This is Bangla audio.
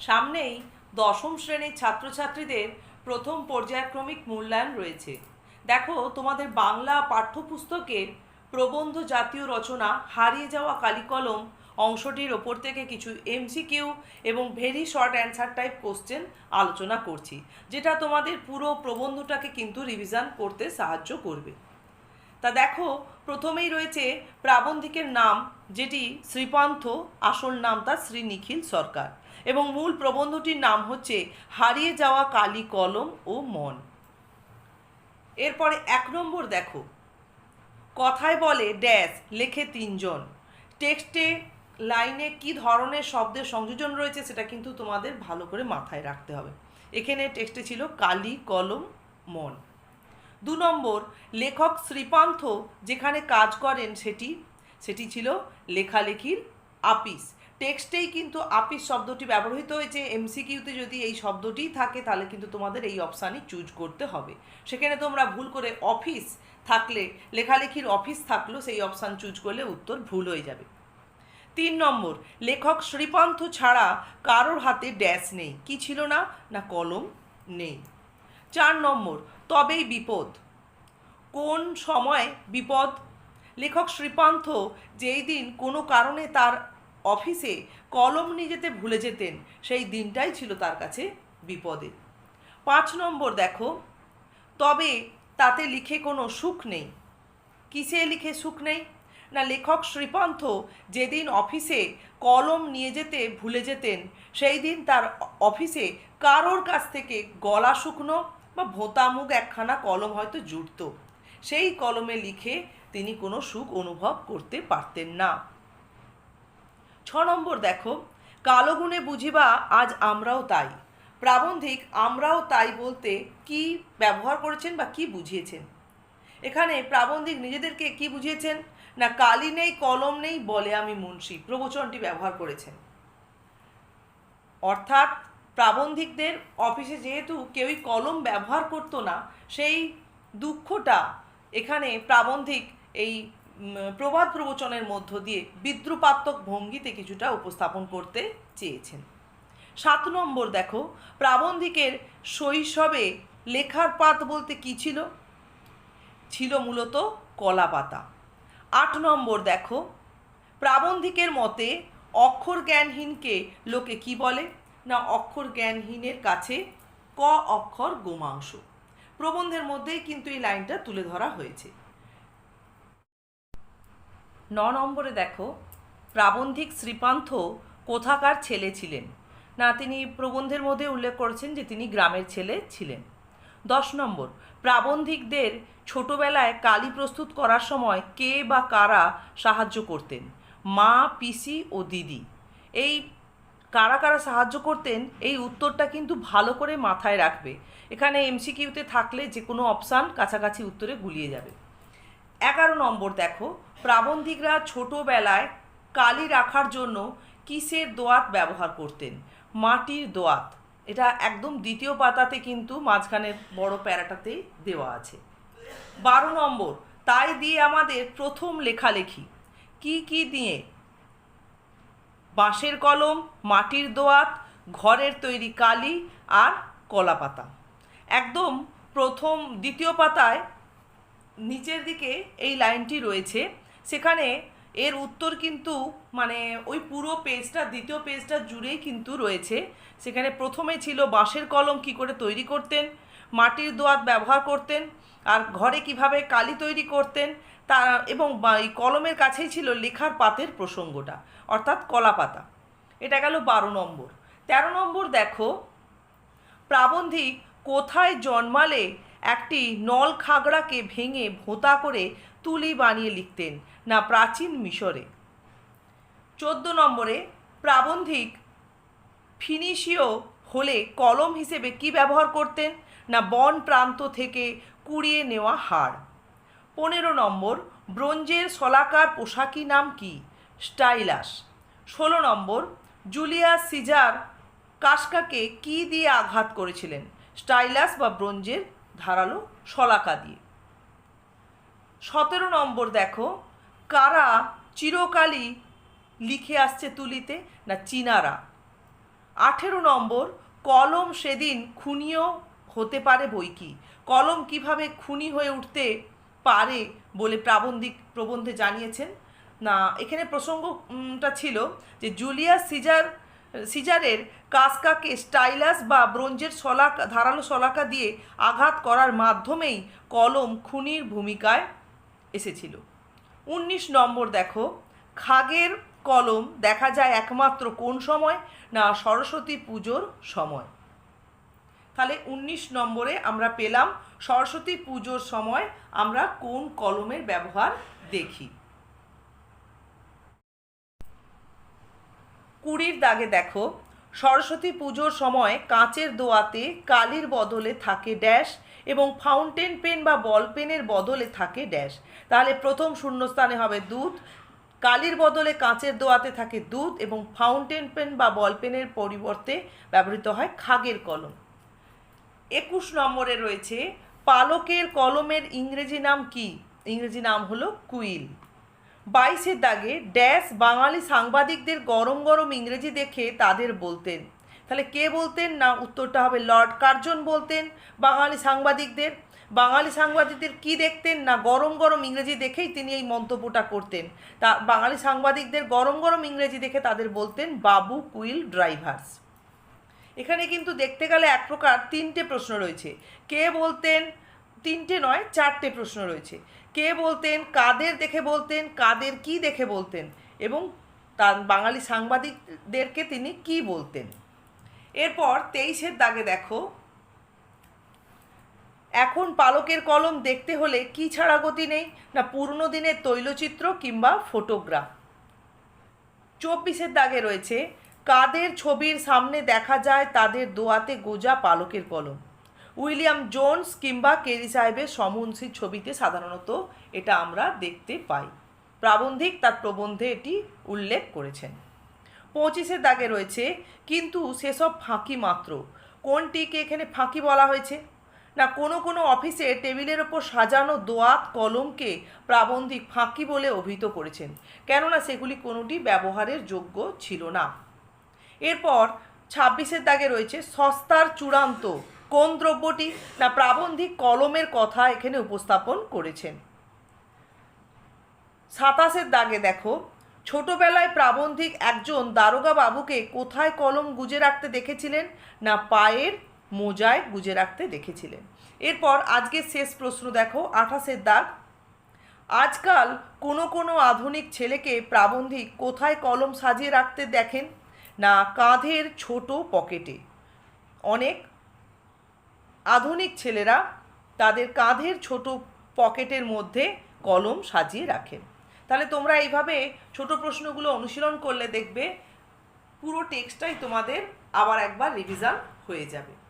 সামনেই দশম শ্রেণির ছাত্রছাত্রীদের প্রথম পর্যায়ক্রমিক মূল্যায়ন রয়েছে। দেখো, তোমাদের বাংলা পাঠ্যপুস্তকের প্রবন্ধ জাতীয় রচনা, হারিয়ে যাওয়া কালিকলম অংশটির ওপর থেকে কিছু এমসিকিউ এবং very short answer type question আলোচনা করছি, যেটা তোমাদের পুরো প্রবন্ধটাকে কিন্তু রিভিশন করতে সাহায্য করবে। তা দেখো, প্রথমেই রয়েছে প্রাবন্ধিকের নাম, যেটি শ্রীপান্থ, আসল নাম তার শ্রী নিখিল সরকার। এবং মূল প্রবন্ধটির নাম হচ্ছে হারিয়ে যাওয়া কালি কলম ও মন। এরপরে এক নম্বর দেখো। কথায় বলে ড্যাশ, লেখে তিনজন। টেক্সটে, লাইনে কি ধরনের শব্দের সংযোজন রয়েছে সেটা কিন্তু তোমাদের ভালো করে মাথায় রাখতে হবে। এখানে টেক্সটে ছিল কালি, কলম, মন। দু নম্বর, লেখক শ্রীপান্থ যেখানে কাজ করেন সেটি সেটি ছিল লেখালেখির আপিস। টেক্সটেই কিন্তু আপিস শব্দটি ব্যবহৃত হয়েছে। এমসিকিউতে যদি এই শব্দটি থাকে, তাহলে কিন্তু তোমাদের এই অপশানই চুজ করতে হবে। সেখানে তোমরা ভুল করে অফিস থাকলে, লেখালেখির অফিস থাকলেও সেই অপশান চুজ করলে উত্তর ভুল হয়ে যাবে। তিন নম্বর, লেখক শ্রীপান্থ ছাড়া কারোর হাতে ড্যাশ নেই। কি ছিল না? না, কলম নেই। চার নম্বর, তবেই বিপদ। কোন সময় বিপদ? লেখক শ্রীপান্থ যেই দিন কোনো কারণে তার অফিসে কলম নিয়ে যেতে ভুলে যেতেন, সেই দিনটাই ছিল তার কাছে বিপদে পাঁচ নম্বর দেখো, তবে তাতে লিখে কোনো সুখ নেই। কিসে লিখে সুখ নেই? না লেখক শ্রীপন্থ যেদিন অফিসে কলম নিয়ে যেতে ভুলে যেতেন, সেই দিন তার অফিসে কারোর কাছ থেকে গলা শুকনো বা ভোঁতামুখ একখানা কলম হয়তো জুটত। সেই কলমে লিখে তিনি কোনো সুখ অনুভব করতে পারতেন না। ছ নম্বর দেখো, কালো গুণে বুঝিবা আজ আমরাও তাই। প্রাবন্ধিক, আমরাও তাই বলতে কি ব্যবহার করেছেন বা কি বুঝিয়েছেন? এখানে প্রাবন্ধিক নিজেদেরকে কি বুঝিয়েছেন? না কালি নেই, কলম নেই, বলে আমি মুন্সি। প্রবচনটি ব্যবহার করেছেন। অর্থাৎ প্রাবন্ধিকদের অফিসে যেহেতু কেউই কলম ব্যবহার করতো না, সেই দুঃখটা এখানে প্রাবন্ধিক এই প্রবাদ প্রবচনের মধ্য দিয়ে বিদ্রুপাত্মক ভঙ্গিতে কিছুটা উপস্থাপন করতে চেয়েছেন। সাত নম্বর দেখো, প্রাবন্ধিকের শৈশবে লেখার পাত বলতে কি ছিল? ছিল মূলত কলা পাতা আট নম্বর দেখো, প্রাবন্ধিকের মতে অক্ষর জ্ঞানহীনকে লোকে কি বলে? না, অক্ষর জ্ঞানহীনের কাছে ক অক্ষর গোমাংস। প্রবন্ধের মধ্যেই কিন্তু এই লাইনটা তুলে ধরা হয়েছে। ন নম্বরে দেখো, প্রাবন্ধিক শ্রীপান্থ কোথাকার ছেলে ছিলেন? না, তিনি প্রবন্ধের মধ্যে উল্লেখ করেছেন যে তিনি গ্রামের ছেলে ছিলেন। দশ নম্বর, প্রাবন্ধিকদের ছোটবেলায় কালি প্রস্তুত করার সময় কে বা কারা সাহায্য করতেন? মা, পিসি ও দিদি। এই কারা কারা সাহায্য করতেন, এই উত্তরটা কিন্তু ভালো করে মাথায় রাখবে। এখানে এমসিকিউতে থাকলে যে কোনো অপশান কাছাকাছি উত্তরে গুলিয়ে যাবে। এগারো নম্বর দেখো, প্রাবন্ধিকরা ছোটোবেলায় কালি রাখার জন্য কিসের দোয়াত ব্যবহার করতেন? মাটির দোয়াত। এটা একদম দ্বিতীয় পাতাতে কিন্তু মাঝখানের বড় প্যারাটাতে দেওয়া আছে। বারো নম্বর, তাই দিয়ে আমাদের প্রথম লেখালেখি। কি কি দিয়ে? বাঁশের কলম, মাটির দোয়াত, ঘরের তৈরি কালি আর কলা পাতা একদম প্রথম, দ্বিতীয় পাতায় নিচের দিকে এই লাইনটি রয়েছে। সেখানে এর উত্তর কিন্তু মানে ওই পুরো পেজটা, দ্বিতীয় পেজটা জুড়েই কিন্তু রয়েছে। সেখানে প্রথমে ছিল বাঁশের কলম কি করে তৈরি করতেন, মাটির দোয়াত ব্যবহার করতেন, আর ঘরে কীভাবে কালি তৈরি করতেন, তা এবং এই কলমের কাছেই ছিল লেখার পাতের প্রসঙ্গটা, অর্থাৎ কলা পাতা। এটা গেল বারো নম্বর। তেরো নম্বর দেখো, প্রাবন্ধিক কোথায় জন্মালে একটি নল খাগড়াকে ভেঙে ভোঁতা করে তুলি বানিয়ে লিখতেন, না প্রাচীন মিশরে। চোদ্দ নম্বরে, প্রাবন্ধিক ফিনিশীয় হলে কলম হিসেবে কি ব্যবহার করতেন, না বন প্রান্ত থেকে কুড়িয়ে নেওয়া হাড় পনেরো নম্বর, ব্রোঞ্জের শলাকার পোশাকি নাম কি? স্টাইলাস। ষোলো নম্বর, জুলিয়াস সিজার কাস্কাকে কি দিয়ে আঘাত করেছিলেন, স্টাইলাস বা ব্রোঞ্জের ধারালো শলাকা দিয়ে। সতেরো নম্বর দেখো, কারা চিরকালই লিখে আসছে তুলিতে না চীনারা? আঠেরো নম্বর, কলম সেদিন খুনিও হতে পারে বই কি? কলম কীভাবে খুনি হয়ে উঠতে পারে বলে প্রাবন্ধিক প্রবন্ধে জানিয়েছেন? না, এখানে প্রসঙ্গটা ছিল যে জুলিয়াস সিজার সিজারের কাসকাকে স্টাইলাস বা ব্রোঞ্জের শলাকা, ধারালো শলাকা দিয়ে আঘাত করার মাধ্যমেই কলম খুনির ভূমিকায় এসেছিল। উনিশ নম্বর দেখো, খাগের কলম দেখা যায় একমাত্র কোন সময়? না সরস্বতী পুজোর সময়। তাহলে উনিশ নম্বরে আমরা পেলাম সরস্বতী পুজোর সময় আমরা কোন কলমের ব্যবহার দেখি? কুড়ির দাগে দেখো, সরস্বতী পুজোর সময় কাঁচের দোয়াতে কালির বদলে থাকে ড্যাশ এবং ফাউন্টেন পেন বা বল পেনের বদলে থাকে ড্যাশ। তাহলে প্রথম শূন্যস্থানে হবে দুধ, কালির বদলে কাঁচের দোয়াতে থাকে দুধ এবং ফাউন্টেন পেন বা বল পেনের পরিবর্তে ব্যবহৃত হয় খাগের কলম। একুশ নম্বরে রয়েছে, পালকের কলমের ইংরেজি নাম কি? ইংরেজি নাম হলো কুইল। বাইশের দাগে ড্যাশ বাঙালি সাংবাদিকদের গরম গরম ইংরেজি দেখে তাদের বলতেন। তাহলে কে বলতেন না উত্তরটা হবে লর্ড কার্জন বলতেন বাঙালি সাংবাদিকদের? বাঙালি সাংবাদিকদের কি দেখতেন না গরম গরম ইংরেজি দেখেই তিনি এই মন্তব্যটা করতেন। তা বাঙালি সাংবাদিকদের গরম গরম ইংরেজি দেখে তাদের বলতেন বাবু কুইল ড্রাইভার্স। এখানে কিন্তু দেখতে গেলে এক প্রকার তিনটে প্রশ্ন রয়েছে। কে বলতেন? তিনটে নয়, চারটে প্রশ্ন রয়েছে। কে বলতেন, কাদের দেখে বলতেন, কাদের কি দেখে বলতেন এবং তার বাঙালি সাংবাদিকদেরকে তিনি কি বলতেন? এরপর তেইশের দাগে দেখো, এখন পালকের কলম দেখতে হলে কি ছাড়া গতি নেই? না পুরনো দিনের তৈলচিত্র কিংবা ফটোগ্রাফ। চব্বিশের দাগে রয়েছে, কাদের ছবির সামনে দেখা যায় তাদের দোয়াতে গোজা পালকের কলম। উইলিয়াম জোনস কিংবা কেরি সাহেবের সমুন্সির ছবিতে সাধারণত এটা আমরা দেখতে পাই। প্রাবন্ধিক তার প্রবন্ধে এটি উল্লেখ করেছেন। পঁচিশের দাগে রয়েছে, কিন্তু সেসব ফাঁকি মাত্র। কোনটিকে এখানে ফাঁকি বলা হয়েছে? না, কোনো কোনো অফিসে টেবিলের ওপর সাজানো দোয়াত কলমকে প্রাবন্ধিক ফাঁকি বলে অভিহিত করেছেন। কেননা, সেগুলি কোনোটি ব্যবহারের যোগ্য ছিল না। এরপর ছাব্বিশের দাগে রয়েছে, সস্তার চূড়ান্ত কোন দ্রব্যটি? না, প্রাবন্ধিক কলমের কথা এখানে উপস্থাপন করেছেন। সাতাশের দাগে দেখো, ছোটবেলায় প্রাবন্ধিক একজন দারোগা বাবুকে কোথায় কলম গুজে রাখতে দেখেছিলেন? না, পায়ের মোজায় গুজে রাখতে দেখেছিলেন। এরপর আজকের শেষ প্রশ্ন দেখো, আঠাশের দাগ। আজকাল কোনো কোনো আধুনিক ছেলেকে প্রাবন্ধিক কোথায় কলম সাজিয়ে রাখতে দেখেন? না, কাঁধের ছোট পকেটে। অনেক আধুনিক ছেলেরা তাদের কাঁধের ছোট পকেটের মধ্যে কলম সাজিয়ে রাখেন তাহলে তোমরা এইভাবে ছোট প্রশ্নগুলো অনুশীলন করলে দেখবে পুরো টেক্সটাই তোমাদের আবার একবার রিভিশন হয়ে যাবে।